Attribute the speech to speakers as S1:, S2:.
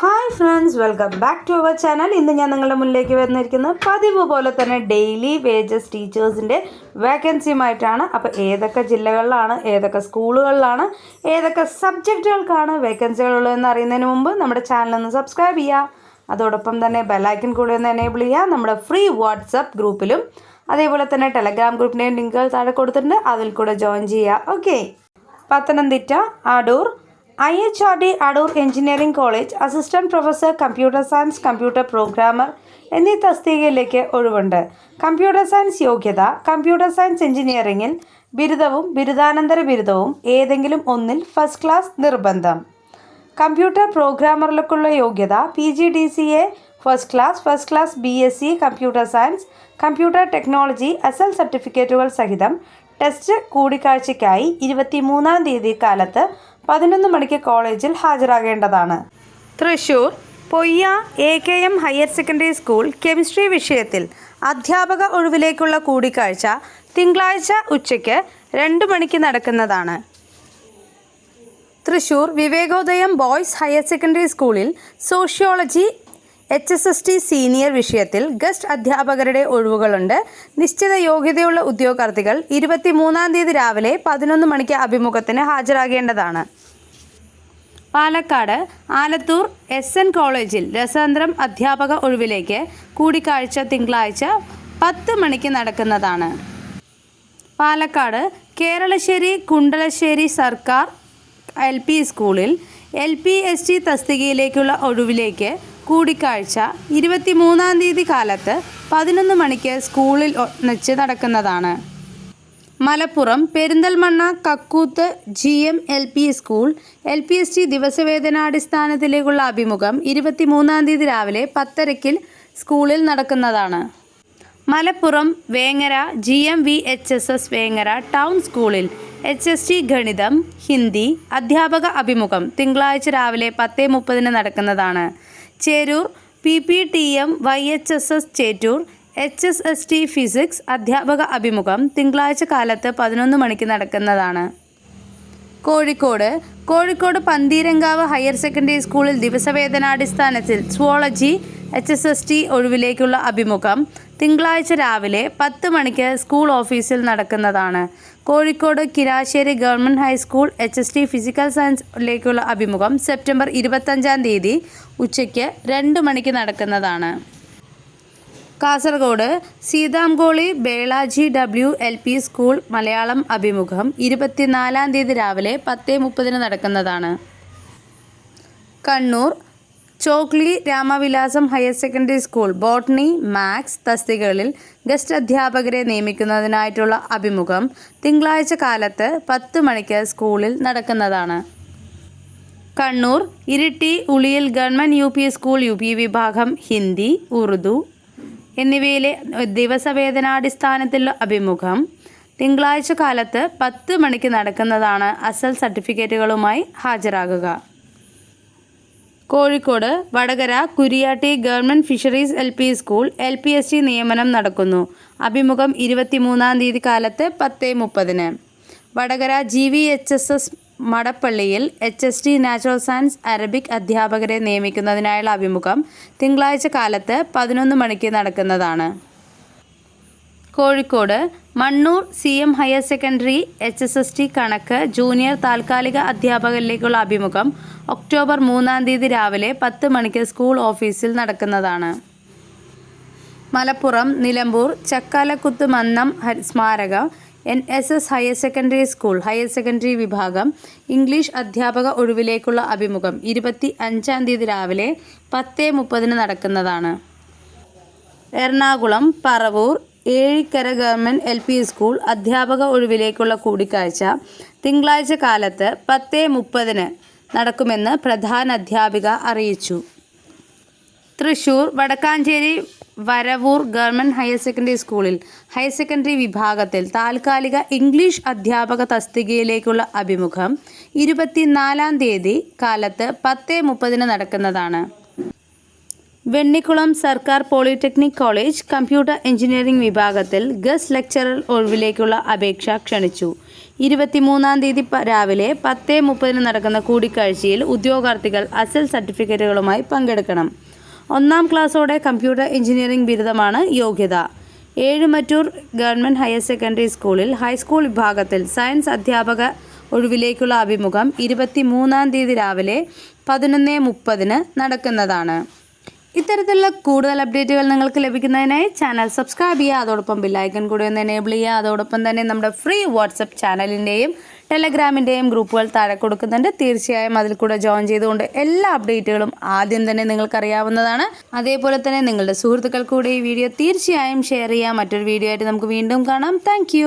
S1: Hi friends welcome back to our channel ഇന്ന് ഞാൻ നിങ്ങളുടെ മുന്നിലേക്ക് വന്നിരിക്കുന്നത് പതിവ് പോലെ തന്നെ ഡെയിലി വേജസ് ടീച്ചേഴ്സിന്റെ വേക്കൻസിയുമായിട്ടാണ് അപ്പോൾ ഏതൊക്കെ ജില്ലകളിലാണ് ഏതൊക്കെ സ്കൂളുകളിലാണ് ഏതൊക്കെ സബ്ജക്റ്റുകൾക്കാണ് വേക്കൻസികളുള്ളതെന്ന് അറിയുന്നതിന് മുമ്പ് നമ്മുടെ ചാനൽ ഒന്ന് സബ്സ്ക്രൈബ് ചെയ്യുക. അതോടൊപ്പം തന്നെ ബെല്ലൈക്കൻ കൂടി ഒന്ന് എനേബിൾ ചെയ്യുക. നമ്മുടെ ഫ്രീ വാട്സപ്പ് ഗ്രൂപ്പിലും അതേപോലെ തന്നെ ടെലഗ്രാം ഗ്രൂപ്പിന്റെയും ലിങ്കുകൾ താഴെ കൊടുത്തിട്ടുണ്ട്. അതിൽ കൂടെ ജോയിൻ ചെയ്യുക. Okay Pathanamthitta Adoor I H R D Adoor engineering college assistant professor computer science computer programmer എന്നീ തസ്തികയിലേക്ക് ഒഴിവുണ്ട്. കമ്പ്യൂട്ടർ സയൻസ് യോഗ്യത കമ്പ്യൂട്ടർ സയൻസ് എഞ്ചിനീയറിംഗിൽ ബിരുദവും ബിരുദാനന്തര ബിരുദവും ഏതെങ്കിലും ഒന്നിൽ ഫസ്റ്റ് ക്ലാസ് നിർബന്ധം. കമ്പ്യൂട്ടർ പ്രോഗ്രാമറിലേക്കുള്ള യോഗ്യത P G D C A first class first class B S C computer science computer technology S L സർട്ടിഫിക്കറ്റുകൾ സഹിതം ടെസ്റ്റ് കൂടിക്കാഴ്ചയ്ക്കായി ഇരുപത്തി മൂന്നാം തീയതി കാലത്ത് പതിനൊന്ന് മണിക്ക് കോളേജിൽ ഹാജരാകേണ്ടതാണ്. Thrissur Poyya A K M higher secondary school chemistry വിഷയത്തിൽ അധ്യാപക ഒഴിവിലേക്കുള്ള കൂടിക്കാഴ്ച തിങ്കളാഴ്ച ഉച്ചയ്ക്ക് രണ്ട് മണിക്ക് നടക്കുന്നതാണ്. Thrissur Vivekodayam boys higher secondary സ്കൂളിൽ sociology H S S T senior വിഷയത്തിൽ ഗസ്റ്റ് അധ്യാപകരുടെ ഒഴിവുകളുണ്ട്. നിശ്ചിത യോഗ്യതയുള്ള ഉദ്യോഗാർത്ഥികൾ ഇരുപത്തി മൂന്നാം തീയതി രാവിലെ പതിനൊന്ന് മണിക്ക് അഭിമുഖത്തിന് ഹാജരാകേണ്ടതാണ്. പാലക്കാട് ആലത്തൂർ എസ് എൻ കോളേജിൽ രസതന്ത്രം അധ്യാപക ഒഴിവിലേക്ക് കൂടിക്കാഴ്ച തിങ്കളാഴ്ച പത്ത് മണിക്ക് നടക്കുന്നതാണ്. പാലക്കാട് കേരളശ്ശേരി കുണ്ടലശ്ശേരി സർക്കാർ എൽ പി സ്കൂളിൽ എൽ പി എസ് ടി തസ്തികയിലേക്കുള്ള ഒഴിവിലേക്ക് കൂടിക്കാഴ്ച ഇരുപത്തി മൂന്നാം തീയതി കാലത്ത് പതിനൊന്ന് മണിക്ക് സ്കൂളിൽ ഒന്നിച്ച് നടക്കുന്നതാണ്. Malappuram Perinthalmanna Kakkooth G M L P school L P S T ദിവസവേതനാടിസ്ഥാനത്തിലേക്കുള്ള അഭിമുഖം ഇരുപത്തി മൂന്നാം തീയതി രാവിലെ പത്തരയ്ക്കിൽ സ്കൂളിൽ നടക്കുന്നതാണ്. Malappuram Vengara G M V H S S Vengara town സ്കൂളിൽ എച്ച് എസ് ടി ഗണിതം ഹിന്ദി അധ്യാപക അഭിമുഖം തിങ്കളാഴ്ച രാവിലെ പത്ത് മുപ്പതിന് നടക്കുന്നതാണ്. Cherur P P T M Y H S S Chettur H S S T physics അധ്യാപക അഭിമുഖം തിങ്കളാഴ്ച കാലത്ത് പതിനൊന്ന് മണിക്ക് നടക്കുന്നതാണ്. കോഴിക്കോട് കോഴിക്കോട് പന്തീരങ്കാവ് ഹയർ സെക്കൻഡറി സ്കൂളിൽ ദിവസവേതനാടിസ്ഥാനത്തിൽ zoology H S S T ഒഴിവിലേക്കുള്ള അഭിമുഖം തിങ്കളാഴ്ച രാവിലെ പത്ത് മണിക്ക് സ്കൂൾ ഓഫീസിൽ നടക്കുന്നതാണ്. Kozhikode Kirassery government high school H S T physical സയൻസിലേക്കുള്ള അഭിമുഖം സെപ്റ്റംബർ ഇരുപത്തഞ്ചാം തീയതി ഉച്ചയ്ക്ക് രണ്ട് മണിക്ക് നടക്കുന്നതാണ്. Kasaragod Seethamkoli Belaji W L P school Malayalam അഭിമുഖം ഇരുപത്തിനാലാം തീയതി രാവിലെ പത്ത് മുപ്പതിന് നടക്കുന്നതാണ്. Kannur Chokli Ramavilasam higher secondary school botany maths തസ്തികകളിൽ guest അധ്യാപകരെ നിയമിക്കുന്നതിനായിട്ടുള്ള അഭിമുഖം തിങ്കളാഴ്ച കാലത്ത് പത്ത് മണിക്ക് സ്കൂളിൽ നടക്കുന്നതാണ്. Kannur Iritty Uliyil government U P school U P വിഭാഗം ഹിന്ദി ഉറുദു എന്നിവയിലെ ദിവസവേതനാടിസ്ഥാനത്തിലുള്ള അഭിമുഖം തിങ്കളാഴ്ച കാലത്ത് പത്ത് മണിക്ക് നടക്കുന്നതാണ് അസൽ സർട്ടിഫിക്കറ്റുകളുമായി ഹാജരാകുക. Kozhikode Vadakara Kuriyadi government fisheries L P school L P S T നിയമനം നടക്കുന്നു. അഭിമുഖം ഇരുപത്തിമൂന്നാം തീയതി കാലത്ത് പത്ത് മുപ്പതിന്. Vadakara G V H S S മടപ്പള്ളിയിൽ H S T natural science Arabic അധ്യാപകരെ നിയമിക്കുന്നതിനായുള്ള അഭിമുഖം തിങ്കളാഴ്ച കാലത്ത് പതിനൊന്ന് മണിക്ക് നടക്കുന്നതാണ്. Kozhikode Mannur C M higher secondary H S S T കണക്ക് ജൂനിയർ താൽക്കാലിക അധ്യാപകരിലേക്കുള്ള അഭിമുഖം ഒക്ടോബർ മൂന്നാം തീയതി രാവിലെ പത്ത് മണിക്ക് സ്കൂൾ ഓഫീസിൽ നടക്കുന്നതാണ്. മലപ്പുറം നിലമ്പൂർ ചക്കാലക്കുത്ത് മന്നം സ്മാരക N S S higher secondary school higher secondary വിഭാഗം ഇംഗ്ലീഷ് അധ്യാപക ഒഴിവിലേക്കുള്ള അഭിമുഖം ഇരുപത്തി അഞ്ചാം തീയതി രാവിലെ പത്ത് മുപ്പതിന് നടക്കുന്നതാണ്. Ernakulam Paravur Ezhikkara government L P school അധ്യാപക ഒഴിവിലേക്കുള്ള കൂടിക്കാഴ്ച തിങ്കളാഴ്ച കാലത്ത് പത്ത് മുപ്പതിന് നടക്കുമെന്ന് പ്രധാന അധ്യാപിക അറിയിച്ചു. Thrissur Vadakkancherry Varavoor government higher secondary സ്കൂളിൽ ഹയർ സെക്കൻഡറി വിഭാഗത്തിൽ താൽക്കാലിക ഇംഗ്ലീഷ് അധ്യാപക തസ്തികയിലേക്കുള്ള അഭിമുഖം ഇരുപത്തിനാലാം തീയതി കാലത്ത് പത്ത് മുപ്പതിന് നടക്കുന്നതാണ്. വെണ്ണിക്കുളം സർക്കാർ പോളിടെക്നിക് കോളേജ് കമ്പ്യൂട്ടർ എഞ്ചിനീയറിംഗ് വിഭാഗത്തിൽ ഗസ്റ്റ് ലെക്ചറർ ഒഴിവിലേക്കുള്ള അപേക്ഷ ക്ഷണിച്ചു. ഇരുപത്തിമൂന്നാം തീയതി രാവിലെ പത്ത് മുപ്പതിന് നടക്കുന്ന കൂടിക്കാഴ്ചയിൽ ഉദ്യോഗാർത്ഥികൾ അസൽ സർട്ടിഫിക്കറ്റുകളുമായി പങ്കെടുക്കണം. ഒന്നാം ക്ലാസ്സോടെ കമ്പ്യൂട്ടർ എഞ്ചിനീയറിംഗ് ബിരുദമാണ് യോഗ്യത. ഏഴുമറ്റൂർ ഗവൺമെന്റ് ഹയർ സെക്കൻഡറി സ്കൂളിൽ ഹൈസ്കൂൾ വിഭാഗത്തിൽ സയൻസ് അധ്യാപക ഒഴിവിലേക്കുള്ള അഭിമുഖം ഇരുപത്തി മൂന്നാം തീയതി രാവിലെ പതിനൊന്ന് മുപ്പതിന് നടക്കുന്നതാണ്. ഇത്തരത്തിലുള്ള കൂടുതൽ അപ്ഡേറ്റുകൾ നിങ്ങൾക്ക് ലഭിക്കുന്നതിനായി ചാനൽ സബ്സ്ക്രൈബ് ചെയ്യുക അതോടൊപ്പം ബില്ലൈക്കൺ കൂടി ഒന്ന് എനേബിൾ ചെയ്യുക. അതോടൊപ്പം തന്നെ നമ്മുടെ ഫ്രീ വാട്സപ്പ് ചാനലിന്റെയും ടെലഗ്രാമിന്റെയും ഗ്രൂപ്പുകൾ താഴെ കൊടുക്കുന്നുണ്ട്. തീർച്ചയായും അതിൽ കൂടെ ജോയിൻ ചെയ്തുകൊണ്ട് എല്ലാ അപ്ഡേറ്റുകളും ആദ്യം തന്നെ നിങ്ങൾക്ക് അറിയാവുന്നതാണ് അതേപോലെ തന്നെ നിങ്ങളുടെ സുഹൃത്തുക്കൾ കൂടെ ഈ വീഡിയോ തീർച്ചയായും ഷെയർ ചെയ്യുക മറ്റൊരു വീഡിയോ ആയിട്ട് നമുക്ക് വീണ്ടും കാണാം. താങ്ക്